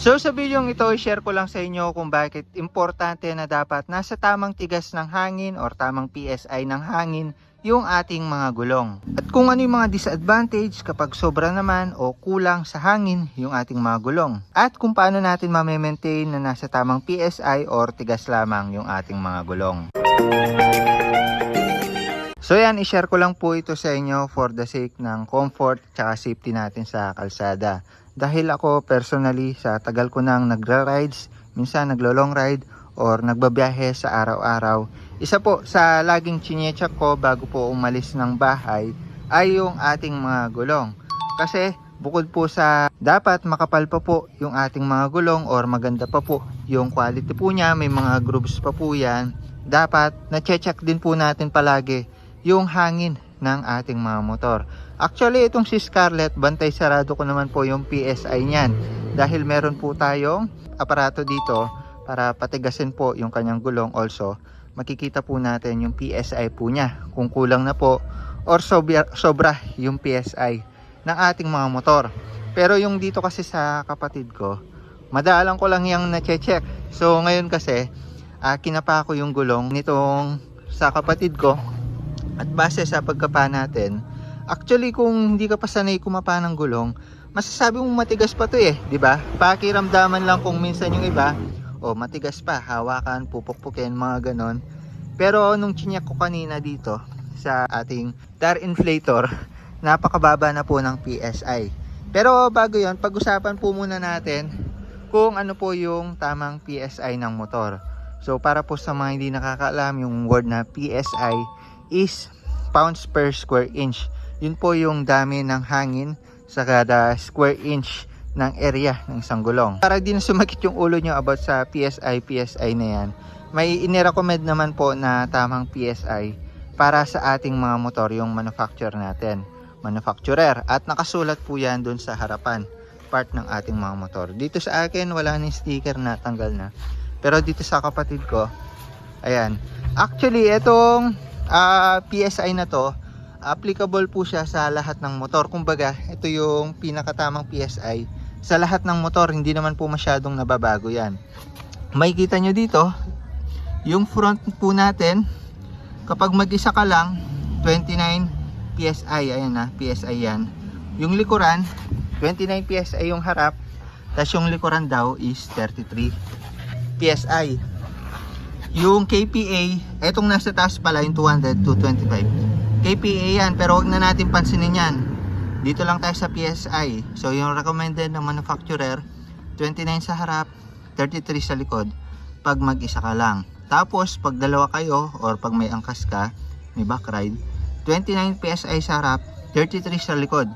So sa video ito, share ko lang sa inyo kung bakit importante na dapat nasa tamang tigas ng hangin or tamang PSI ng hangin yung ating mga gulong. At kung ano yung mga disadvantage kapag sobra naman o kulang sa hangin yung ating mga gulong. At kung paano natin ma-maintain na nasa tamang PSI or tigas lamang yung ating mga gulong. So yan, i-share ko lang po ito sa inyo for the sake ng comfort at safety natin sa kalsada. Dahil ako personally sa tagal ko nang nagra-rides, minsan naglo-long ride or nagbabiyahe sa araw-araw. Isa po sa laging chinecheck ko bago po umalis ng bahay ay yung ating mga gulong. Kasi bukod po sa dapat makapal pa po yung ating mga gulong or maganda pa po yung quality po niya, may mga grooves pa po yan, dapat na-check din po natin palagi yung hangin ng ating mga motor. Actually, itong si Scarlett, bantay sarado ko naman po yung PSI niyan. Dahil meron po tayong aparato dito para patigasin po yung kanyang gulong also. Makikita po natin yung PSI po niya. Kung kulang na po or sobra, sobra yung PSI ng ating mga motor. Pero yung dito kasi sa kapatid ko, madaalang ko lang yung na-check. So ngayon kasi, ah, kinapa ko yung gulong nitong sa kapatid ko at base sa pagkapa natin, actually kung hindi ka pa sanay kumapa ng gulong, masasabi mong matigas pa to eh, di ba? Pakiramdaman lang kung minsan yung iba, o matigas pa, hawakan, pupukpukin, mga ganon. Pero nung chinyak ko kanina dito sa ating tire inflator, napakababa na po ng PSI. Pero bago yon pag-usapan po muna natin kung ano po yung tamang PSI ng motor. So para po sa mga hindi nakakaalam, yung word na PSI is pounds per square inch. Yun po yung dami ng hangin sa kada square inch ng area ng isang gulong. Para din sumakit yung ulo nyo about sa PSI, PSI na yan, may inirecommend naman po na tamang PSI para sa ating mga motor yung manufacturer natin, manufacturer. At nakasulat po yan dun sa harapan, part ng ating mga motor. Dito sa akin, wala ni sticker na, tanggal na. Pero dito sa kapatid ko, ayan. Actually, itong ah, PSI na to, applicable po siya sa lahat ng motor. Kumbaga, ito yung pinakatamang PSI sa lahat ng motor. Hindi naman po masyadong nababago yan. Makikita nyo dito, yung front po natin, kapag mag-isa ka lang, 29 PSI. Ayan na, PSI yan. Yung likuran, 29 PSI yung harap. Tapos yung likuran daw is 33 PSI. Yung KPA, etong nasa taas pala yung 200 to 25. KPA yan, pero wag na natin pansinin yan. Dito lang tayo sa PSI. So yung recommended ng manufacturer, 29 sa harap, 33 sa likod pag mag-isa ka lang. Tapos pag dalawa kayo or pag may angkas ka, may back ride, 29 PSI sa harap, 33 sa likod.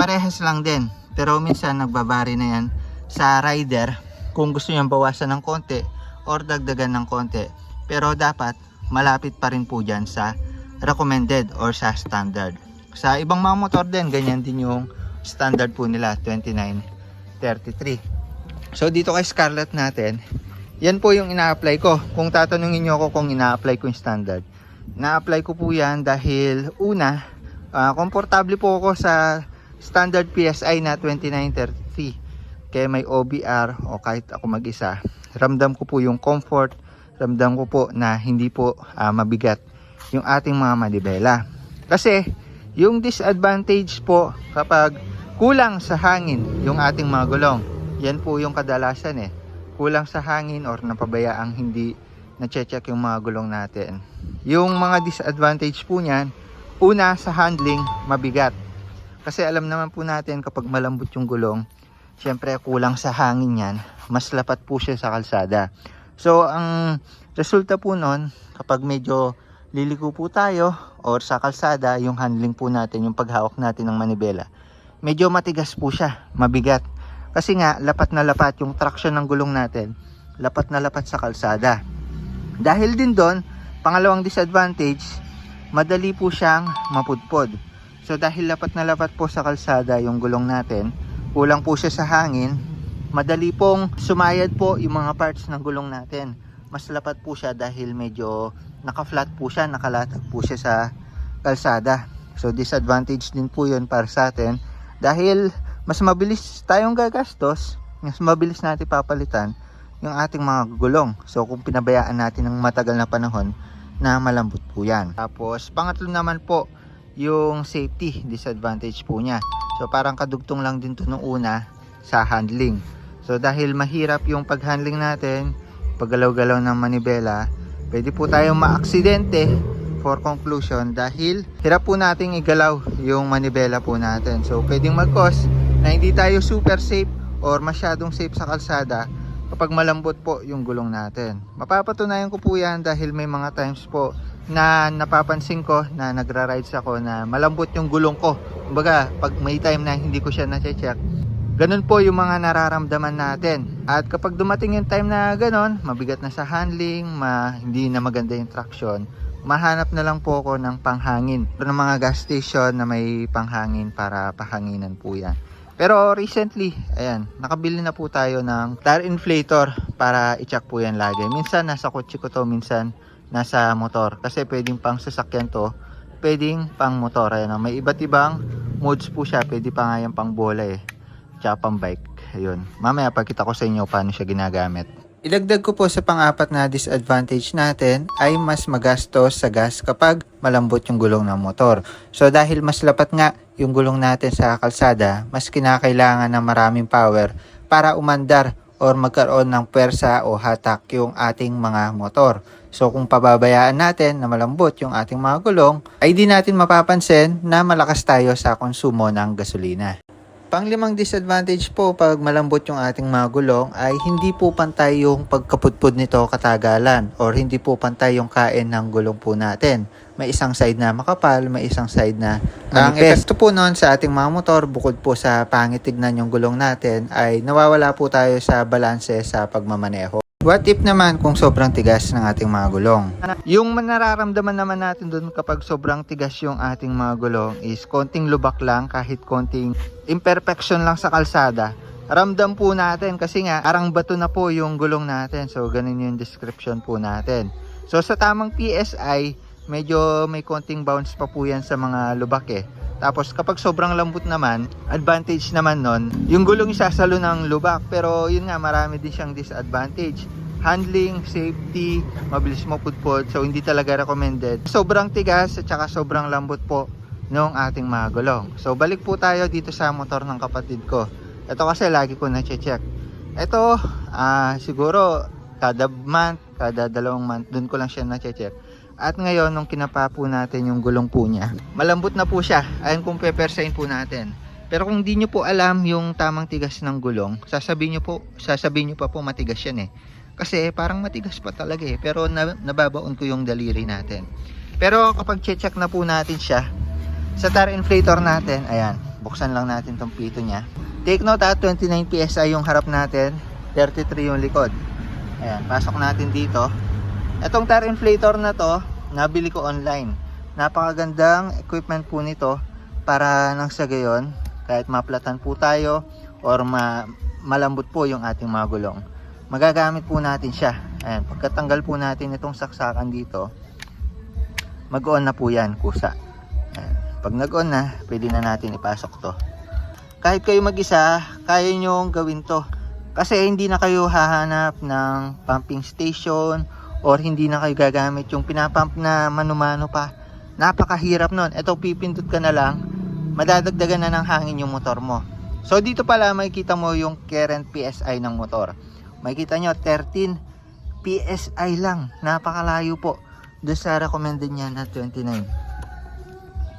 Parehas lang din. Pero minsan nagbabari na yan sa rider kung gusto niyang bawasan ng konti or dagdagan ng konti. Pero dapat malapit pa rin po dyan sa recommended or sa standard. Sa ibang mga motor din, ganyan din yung standard po nila, 2933. So dito kay Scarlett natin, yan po yung ina-apply ko. Kung tatanungin niyo ako kung ina-apply ko yung standard, na-apply ko po yan dahil una, ah, komportable po ako sa standard PSI na 2933. Kaya may OBR o kahit ako mag-isa, ramdam ko po yung comfort, ramdam ko po na hindi po ah, mabigat yung ating mga manibela. Kasi yung disadvantage po kapag kulang sa hangin yung ating mga gulong, yan po yung kadalasan eh. Kulang sa hangin or napabayaang hindi na-check yung mga gulong natin. Yung mga disadvantage po niyan, una sa handling, mabigat. Kasi alam naman po natin kapag malambot yung gulong, syempre kulang sa hangin yan, mas lapat po siya sa kalsada. So ang resulta po nun, kapag medyo liliko po tayo or sa kalsada, yung handling po natin, yung paghawak natin ng manibela, medyo matigas po siya, mabigat. Kasi nga, lapat na lapat yung traction ng gulong natin, lapat na lapat sa kalsada. Dahil din doon, pangalawang disadvantage, madali po siyang mapudpod. So dahil lapat na lapat po sa kalsada yung gulong natin, kulang po siya sa hangin, madali pong sumayad po yung mga parts ng gulong natin. Mas lapat po siya dahil medyo naka-flat po siya, nakalatag po siya sa kalsada. So disadvantage din po yun para sa atin dahil mas mabilis tayong gagastos mas mabilis natin papalitan yung ating mga gulong. So kung pinabayaan natin ng matagal na panahon, na malambot po yan. Tapos pangatlo naman po, yung safety disadvantage po niya. So parang kadugtong lang din to nung una sa handling. So dahil mahirap yung paghandling natin, paggalaw-galaw ng manibela, pwede po tayong maaksidente for conclusion dahil hirap po nating igalaw yung manibela po natin. So pwedeng mag-cause na hindi tayo super safe or masyadong safe sa kalsada kapag malambot po yung gulong natin. Mapapatunayan ko po yan dahil may mga times po na napapansin ko na nagra-rides ako na malambot yung gulong ko. Kumbaga, pag may time na hindi ko siya na-check, ganun po yung mga nararamdaman natin. At kapag dumating yung time na ganun, mabigat na sa handling, ma, hindi na maganda yung traction, mahanap na lang po ako ng panghangin. Ng mga gas station na may panghangin para pahanginan po yan. Pero recently, ayan, nakabili na po tayo ng tire inflator para i-check po yan lagi. Minsan nasa kotse ko to, minsan nasa motor. Kasi pwedeng pang sasakyan to, pwedeng pang motor. Ayan, may iba't ibang modes po siya. Pwede pa nga yung pang bola eh. Tsaka pang bike. Ayun. Mamaya pagkita ko sa inyo paano siya ginagamit. Ilagdag ko po sa pang-apat na disadvantage natin ay mas magastos sa gas kapag malambot yung gulong ng motor. So dahil mas lapat nga yung gulong natin sa kalsada, mas kinakailangan ng maraming power para umandar or magkaroon ng pwersa o hatak yung ating mga motor. So kung pababayaan natin na malambot yung ating mga gulong, ay di natin mapapansin na malakas tayo sa konsumo ng gasolina. Panglimang disadvantage po pag malambot yung ating mga gulong ay hindi po pantay yung pagkapudpud nito katagalan or hindi po pantay yung kain ng gulong po natin. May isang side na makapal, may isang side na Ang epekto po noon sa ating mga motor bukod po sa pangit tignan yung gulong natin ay nawawala po tayo sa balanse sa pagmamaneho. What if naman kung sobrang tigas ng ating mga gulong? Yung nararamdaman naman natin doon kapag sobrang tigas yung ating mga gulong is konting lubak lang kahit konting imperfection lang sa kalsada. Ramdam po natin kasi nga arang bato na po yung gulong natin. So ganun yung description po natin. So sa tamang PSI, medyo may konting bounce pa po yan sa mga lubak eh. Tapos kapag sobrang lambot naman, advantage naman nun, yung gulong isasalo ng lubak. Pero yun nga, marami din siyang disadvantage. Handling, safety, mabilis mapudpod. So hindi talaga recommended. Sobrang tigas at saka sobrang lambot po ng ating mga gulong. So balik po tayo dito sa motor ng kapatid ko. Ito kasi lagi ko na-check. Ito, ah siguro kada month, kada dalawang month, dun ko lang siya na-check. At ngayon, nung kinapa po natin yung gulong po niya, malambot na po siya. Ayan kung pepersain po natin. Pero kung di nyo po alam yung tamang tigas ng gulong, sasabihin nyo po, sasabihin nyo pa po matigas yan eh. Kasi parang matigas pa talaga eh. Pero na, nababaon ko yung daliri natin. Pero kapag check na po natin siya, sa tire inflator natin, ayan, buksan lang natin tong pito niya. Take note ha, 29 PSI yung harap natin, 33 yung likod. Ayan, pasok natin dito. Itong tire inflator na to, nabili ko online. Napakagandang equipment po nito para nang sa gayon, kahit maplatan po tayo or ma malambot po yung ating mga gulong. Magagamit po natin siya. Ayan, pagkatanggal po natin itong saksakan dito, mag-on na po yan, kusa. Ayan. Pag nag-on na, pwede na natin ipasok to. Kahit kayo mag-isa, kaya nyo gawin to. Kasi hindi na kayo hahanap ng pumping station or hindi na kayo gagamit yung pinapump na manumano pa. Napakahirap nun. Ito pipindot ka na lang, madadagdagan na ng hangin yung motor mo. So dito pala makikita mo yung current PSI ng motor. Makikita nyo 13 PSI lang. Napakalayo po. Doon sa recommended niya na 29.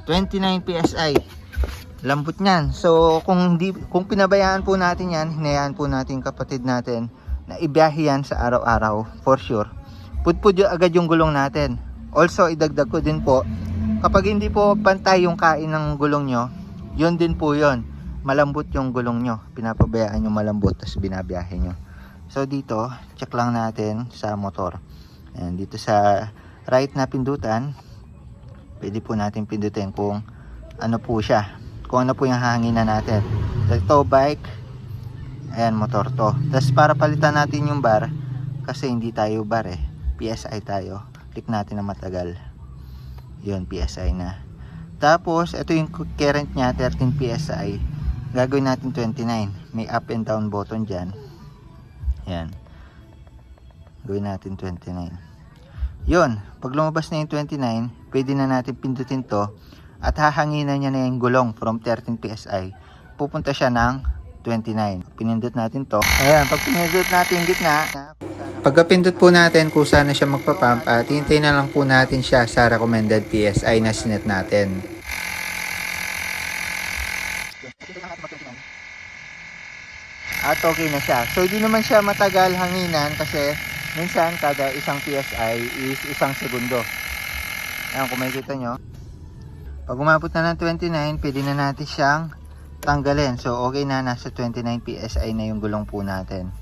29 PSI. Lambot niyan. So kung di kung pinabayaan po natin 'yan, hinayaan po natin kapatid natin na ibiyahe yan sa araw-araw for sure. Pudpud yung agad yung gulong natin. Also idagdag ko din po kapag hindi po pantay yung kain ng gulong nyo, yun din po yun. Malambot yung gulong nyo. Pinapabayaan yung malambot tapos binabiyahe nyo. So dito, check lang natin sa motor. Ayan, dito sa right na pindutan, pwede po natin pindutin kung ano po siya. Kung ano po yung hanginan natin. So ito bike, ayan motor to. Tapos para palitan natin yung bar, kasi hindi tayo bar eh. PSI tayo. Click natin na matagal. Yun, PSI na. Tapos, ito yung current niya, 13 PSI. Gagawin natin 29. may up and down button dyan. Ayan. Gawin natin 29. Yun, pag lumabas na yung 29, pwede na natin pindutin to at hahanginan niya na yung gulong from 13 PSI. Pupunta siya ng 29. Pinindot natin to. Ayan, pag pinindot natin gitna, Pagkapindot po natin kung saan na siya magpapump at hintayin na lang po natin siya sa recommended PSI na sinet natin. At okay na siya. So hindi naman siya matagal hanginan kasi minsan kada isang PSI is isang segundo. Ayan kung makikita nyo. Pag umabot na ng 29, pwede na natin siyang tanggalin. So okay na, nasa 29 PSI na yung gulong po natin.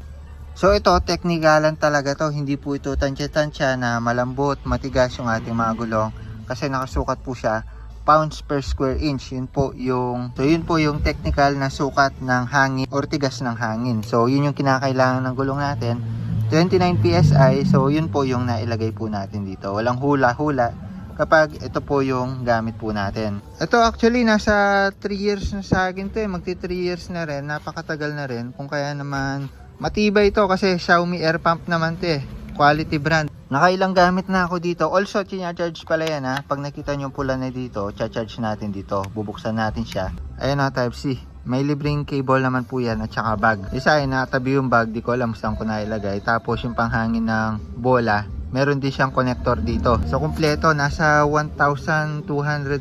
So ito, teknikalan talaga to. Hindi po ito tansya-tansya na malambot, matigas yung ating mga gulong. Kasi nakasukat po siya pounds per square inch. Yun po yung, so yun po yung technical na sukat ng hangin or tigas ng hangin. So yun yung kinakailangan ng gulong natin. 29 PSI, so yun po yung nailagay po natin dito. Walang hula-hula kapag ito po yung gamit po natin. Ito actually nasa 3 years na sa akin to eh. Magti 3 years na rin. Napakatagal na rin. Kung kaya naman matibay ito kasi Xiaomi air pump naman to eh. Quality brand. Nakailang gamit na ako dito. Also, charge pala yan ha. Pag nakita nyo pula na dito, charge natin dito. Bubuksan natin siya. Ayan na, type C. May libreng cable naman po yan at saka bag. Isa ay natabi yung bag, di ko alam saan ko na ilagay. Tapos yung panghangin ng bola, meron din siyang connector dito. So kumpleto, nasa 1,200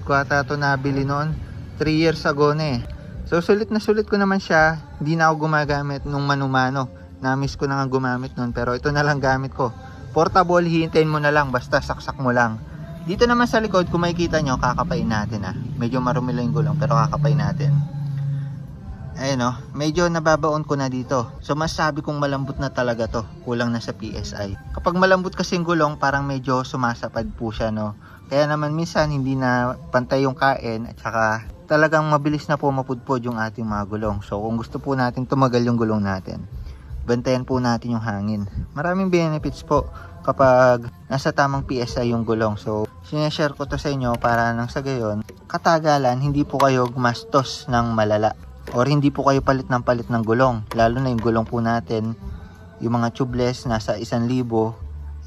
ko ata ito nabili noon. 3 years ago na eh. So sulit na sulit ko naman siya. Hindi na ako gumagamit nung manumano. Na-miss ko na nga gumamit noon pero ito na lang gamit ko. Portable, hihintayin mo na lang basta saksak mo lang. Dito naman sa likod, kung makikita nyo, kakapain natin ah. Medyo marumi lang yung gulong pero kakapain natin. Ayun oh, medyo nababaon ko na dito. So masabi kong malambot na talaga to. Kulang na sa PSI. Kapag malambot kasi yung gulong, parang medyo sumasapad po siya no. Kaya naman minsan hindi na pantay yung kain at saka talagang mabilis na po mapudpod yung ating mga gulong. So kung gusto po natin tumagal yung gulong natin, bantayan po natin yung hangin. Maraming benefits po kapag nasa tamang PSI yung gulong. So, sineshare ko to sa inyo para nang sa gayon, katagalan, hindi po kayo gumastos ng malala. Or hindi po kayo palit ng palit ng gulong. Lalo na yung gulong po natin, yung mga tubeless, nasa 1,000.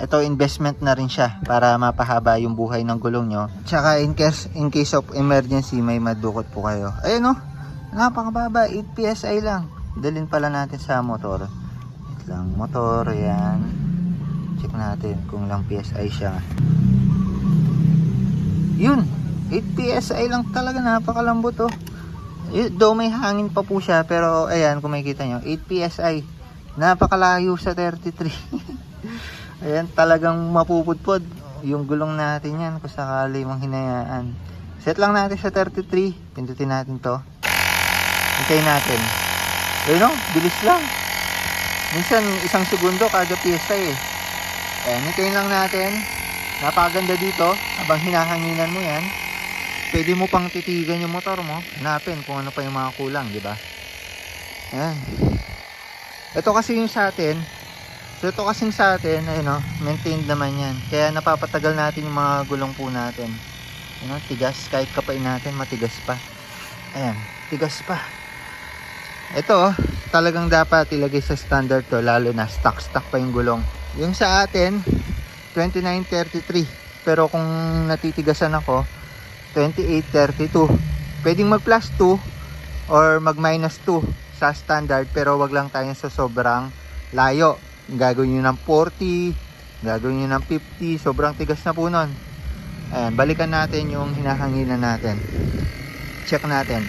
Ito, investment na rin siya para mapahaba yung buhay ng gulong nyo. Tsaka in case, in case of emergency, may madukot po kayo. Ayun o, napakababa, 8 PSI lang. Dalin pala natin sa motor. Wait lang, motor, yan. Check natin kung lang PSI siya. Yun, 8 PSI lang talaga, napakalambot oh. Eh, Though may hangin pa po siya, pero ayan, kung makikita nyo, 8 PSI. Napakalayo sa 33. ayan, talagang mapupudpod. Yung gulong natin yan, kung sakali mong hinayaan. Set lang natin sa 33. Pindutin natin to. Hintayin natin. Ayun o, bilis lang. Minsan, isang segundo kada PSI eh. Ayan, hintayin lang natin. Napakaganda dito, habang hinahanginan mo yan pwede mo pang titigan yung motor mo. Hanapin kung ano pa yung mga kulang, di ba? Ayan. Ito kasi yung sa atin. So ito kasing sa atin, ayun o, maintained naman yan. Kaya napapatagal natin yung mga gulong po natin. Ayun o, tigas. Kahit kapain natin, matigas pa. Ayan, tigas pa. Ito, oh, talagang dapat ilagay sa standard to, lalo na stock-stock pa yung gulong. Yung sa atin, 2933. Pero kung natitigasan ako, 2832. Pwedeng mag plus 2 or mag minus 2 sa standard pero wag lang tayo sa sobrang layo. Gagawin nyo ng 40, gagawin nyo ng 50, sobrang tigas na po nun. Ayan, balikan natin yung hinahanginan natin. Check natin.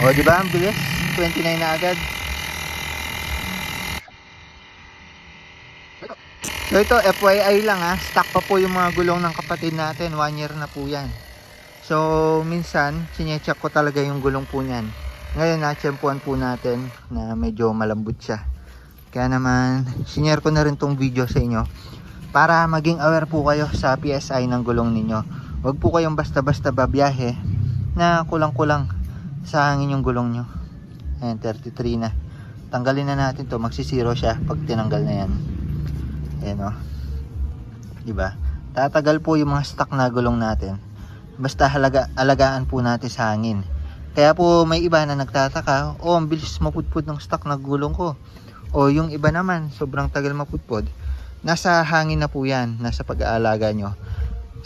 O, di ba? Ang bilis. 29 na agad. So ito, FYI lang ha, stock pa po yung mga gulong ng kapatid natin, 1 year na po yan. So, minsan, sinecheck ko talaga yung gulong po niyan. Ngayon, na-tsempuan po natin na medyo malambot siya. Kaya naman, sinare ko na rin tong video sa inyo para maging aware po kayo sa PSI ng gulong ninyo. Huwag po kayong basta-basta babiyahe na kulang-kulang sa hangin yung gulong nyo. Ayan, 33 na. Tanggalin na natin to, magsisiro siya pag tinanggal na yan. Ayan o. Diba? Tatagal po yung mga stock na gulong natin. Basta halaga, alagaan po natin sa hangin. Kaya po may iba na nagtataka, oh ang bilis mapudpud ng stock na gulong ko. O yung iba naman, sobrang tagal mapudpud. Nasa hangin na po yan, nasa pag-aalaga nyo.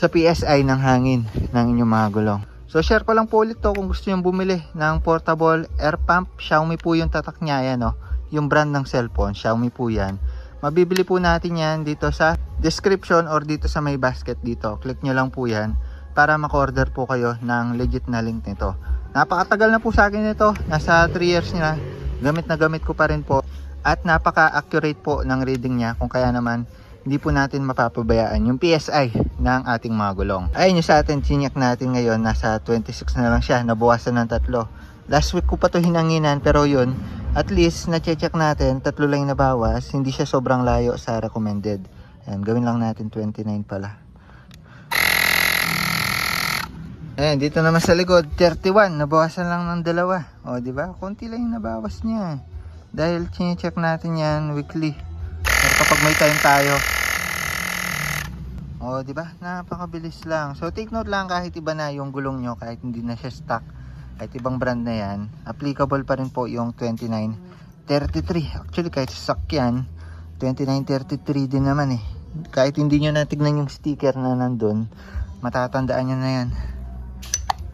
Sa PSI ng hangin ng inyong mga gulong. So share ko lang po ulit to kung gusto nyo bumili ng portable air pump. Xiaomi po yung tatak niya yan, no? yung brand ng cellphone, Xiaomi po yan. Mabibili po natin yan dito sa description or dito sa may basket dito. Click nyo lang po yan para maka-order po kayo ng legit na link nito. Napakatagal na po sa akin ito. Nasa 3 years na. Gamit na gamit ko pa rin po. At napaka-accurate po ng reading niya. Kung kaya naman, hindi po natin mapapabayaan yung PSI ng ating mga gulong. Ayun yung sa atin, sinyak natin ngayon. Nasa 26 na lang siya. Nabawasan ng tatlo. Last week ko pa to hinanginan pero yun, at least na-check natin, tatlo lang nabawas. Hindi siya sobrang layo sa recommended. Ayan, gawin lang natin 29 pala. Ayan, dito naman sa likod, 31. Nabawasan lang ng dalawa. O, di ba? Konti lang yung nabawas niya. Dahil chine-check natin yan weekly. Pero kapag may time tayo, o, di ba? Napakabilis lang. So, take note lang kahit iba na yung gulong nyo, kahit hindi na siya stock, kahit ibang brand na yan, applicable pa rin po yung 2933. Actually, kahit stock yan, 2933 din naman eh. Kahit hindi nyo natignan yung sticker na nandun, matatandaan nyo na yan.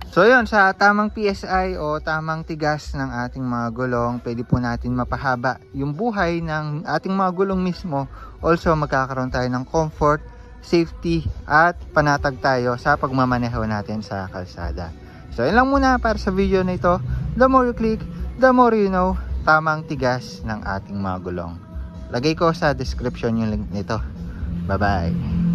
So yun, sa tamang PSI o tamang tigas ng ating mga gulong, pwede po natin mapahaba yung buhay ng ating mga gulong mismo. Also, magkakaroon tayo ng comfort, safety, at panatag tayo sa pagmamaneho natin sa kalsada. So yun lang muna para sa video na ito. The more you click, the more you know, tamang tigas ng ating mga gulong. Lagay ko sa description yung link nito. Bye-bye!